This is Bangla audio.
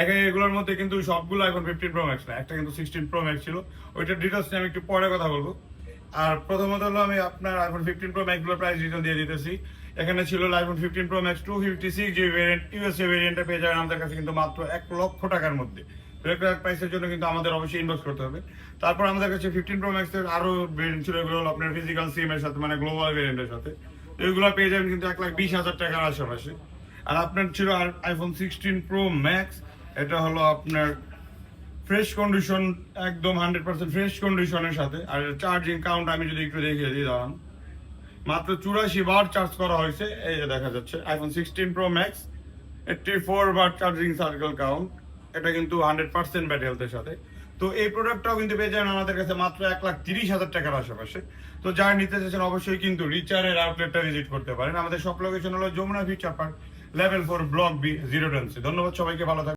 এগুলোর মধ্যে কিন্তু সবগুলো এখন ফিফটিন প্রো ম্যাক্স না, একটা কিন্তু সিক্সটিন প্রো ম্যাক্স ছিল। ওইটার ডিটেলস নিয়ে আমি একটু পরে কথা বলব। আর প্রথমত হলো আমি আপনার আইফোন ফিফটিন প্রো ম্যাক্সগুলো প্রাইস রিটার্ন দিয়ে দিতেছি। এখানে ছিল iPhone fifteen pro max two fifty six GB variant USA ভেরিয়েন্টটা পেয়ে যাবেন আমাদের কাছে কিন্তু মাত্র এক লক্ষ টাকার মধ্যে। প্রাইসের জন্য কিন্তু আমাদের অবশ্যই ইনভেস্ট করতে হবে। তারপর আমাদের কাছে ফিফটিন প্রো ম্যাক্স এর আরও ভেরিয়েন্ট ছিল, এগুলো হলো আপনার ফিজিক্যাল সিম এর সাথে মানে গ্লোবাল ভেরিয়েন্টের সাথে। এগুলো পেয়ে যাবেন কিন্তু এক লাখ বিশ হাজার টাকার আশেপাশে। আর আপনার ছিল আইফোন সিক্সটিন প্রো ম্যাক্স এটা হলো আপনার ফ্রেশ কন্ডিশন একদম হান্ড্রেড পার্সেন্ট ফ্রেশ কন্ডিশনের সাথে। আর চার্জিং কাউন্ট আমি যদি একটু দেখিয়ে দিই, দাঁড়ান। মাত্র চুরাশি বার চার্জ করা হয়েছে, এই যে দেখা যাচ্ছে iPhone sixteen pro max eighty four বার চার্জিং সার্কেল কাউন্ট এটা কিন্তু হান্ড্রেড পার্সেন্ট ব্যাটারি হেলথের সাথে। তো এই প্রোডাক্টটাও কিন্তু পেয়ে যাবেন আমাদের কাছে মাত্র এক লাখ তিরিশ হাজার টাকার আশেপাশে। তো যারা নিতে চাইছেন অবশ্যই কিন্তু রিচারের আউটলেটটা ভিজিট করতে পারেন। আমাদের সব লোকেশন হলো Jamuna future park level four block B zero টেন্সি ধন্যবাদ সবাইকে, ভালো থাকবেন।